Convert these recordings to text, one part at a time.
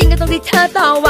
应该都没吃到吧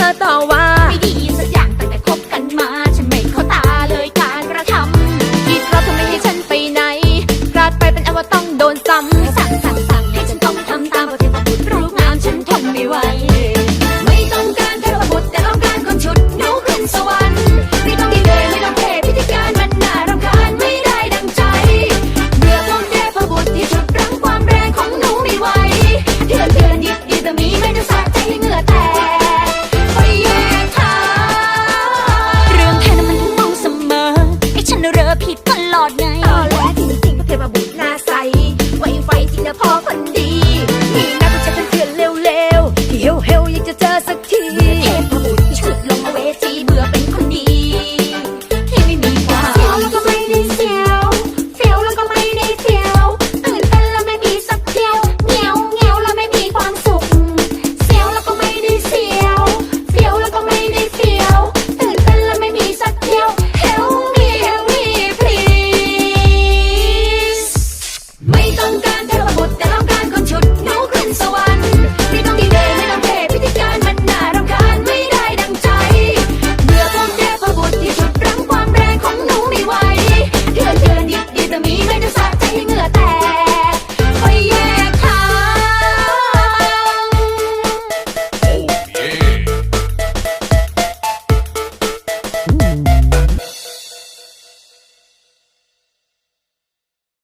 ธอต่อว่า ไม่ดีสักอย่างตั้งแต่คบกันมา ฉันไม่เข้าตาเลยการกระทำคิดเราทำไมให้ฉันไปไหนกลาดไปเป็นอว่าต้องโดนซ้ำ